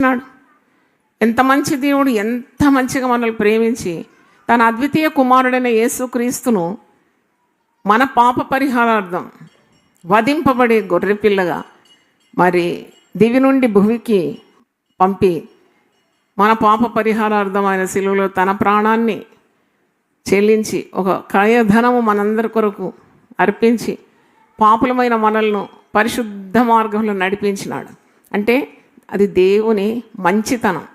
ఉన్నాడు ఎంత మంచి దేవుడు ఎంత మంచిగా మనల్ని ప్రేమించి తన అద్వితీయ కుమారుడైన యేసుక్రీస్తును మన పాప పరిహారార్థం వధింపబడే గొర్రెపిల్లగా మరి దివి నుండి భూమికి పంపి మన పాప పరిహారార్థం ఆయన శిలువలో తన ప్రాణాన్ని చెల్లించి ఒక క్రయధనము మనందరి కొరకు అర్పించి పాపులమైన మనల్ని పరిశుద్ధ మార్గంలో నడిపించినాడు. అంటే అది దేవుని మంచితనం.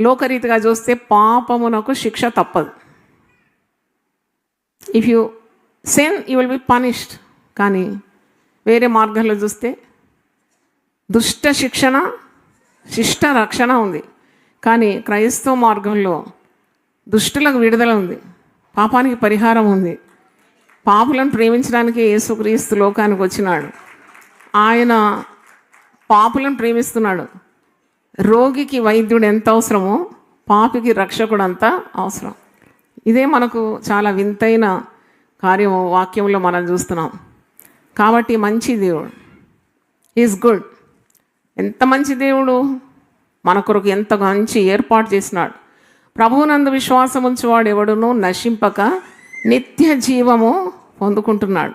లోకరీతిగా చూస్తే పాపమునకు శిక్ష తప్పదు. If you sin you will be punished కానీ వేరే మార్గంలో చూస్తే దుష్ట శిక్షణ శిష్ట రక్షణ ఉంది. కానీ క్రైస్తవ మార్గంలో దుష్టులకు విడుదల ఉంది. పాపానికి పరిహారం ఉంది. పాపులను ప్రేమించడానికి యేసుక్రీస్తు లోకానికి వచ్చినాడు. ఆయన పాపులను ప్రేమిస్తున్నాడు. రోగికి వైద్యుడు ఎంత అవసరమో పాపికి రక్షకుడు అంత అవసరం. ఇదే మనకు చాలా వింతైన కార్యము వాక్యంలో మనం చూస్తున్నాం. కాబట్టి మంచి దేవుడు. ఈజ్ గుడ్ ఎంత మంచి దేవుడు? మన కొరకు ఎంత మంచి ఏర్పాటు చేసినాడు. ప్రభువునందు విశ్వాసం ఉంచేవాడు ఎవడునూ నశింపక నిత్య జీవము పొందుకుంటున్నాడు.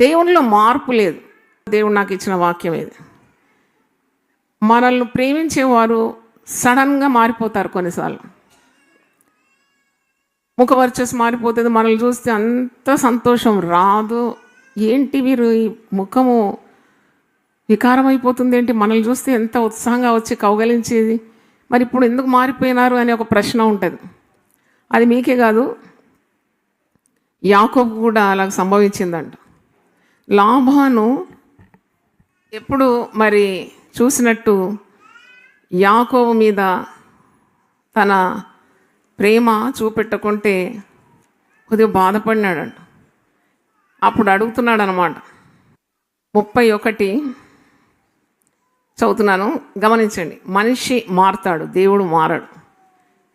దేవునిలో మార్పు లేదు. దేవుడు నాకు ఇచ్చిన వాక్యం ఇది. మనల్ని ప్రేమించేవారు సడన్గా మారిపోతారు కొన్నిసార్లు. ముఖ వర్చస్ మారిపోతుంది మనల్ని చూస్తే అంత సంతోషం రాదు. ఏంటి వీరు ఈ ముఖము వికారం అయిపోతుంది ఏంటి? మనల్ని చూస్తే ఎంత ఉత్సాహంగా వచ్చి కౌగలించేది? మరి ఇప్పుడు ఎందుకు మారిపోయినారు అనే ఒక ప్రశ్న ఉంటుంది. అది మీకే కాదు యాకోబు కూడా అలా సంభవించిందంట. లాభాను ఎప్పుడు మరి చూసినట్టు యాకోవు మీద తన ప్రేమ చూపెట్టకుంటే కొద్దిగా బాధపడినాడంట. అప్పుడు అడుగుతున్నాడు అనమాట ముప్పై ఒకటి చదువుతున్నాను గమనించండి. మనిషి మారుతాడు దేవుడు మారడు.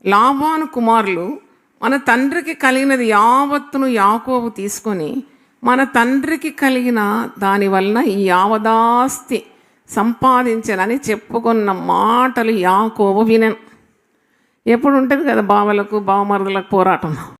లాభాను కుమారులు మన తండ్రికి కలిగినది యావత్తును యాకోబు తీసుకొని మన తండ్రికి కలిగిన దాని వలన ఈ యావదాస్తి సంపాదించనని చెప్పుకున్న మాటలు యాకోబు వినను. ఎప్పుడు ఉంటుంది కదా బావలకు బావమరుదులకు పోరాటం?